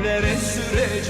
maviliklere süreceğiz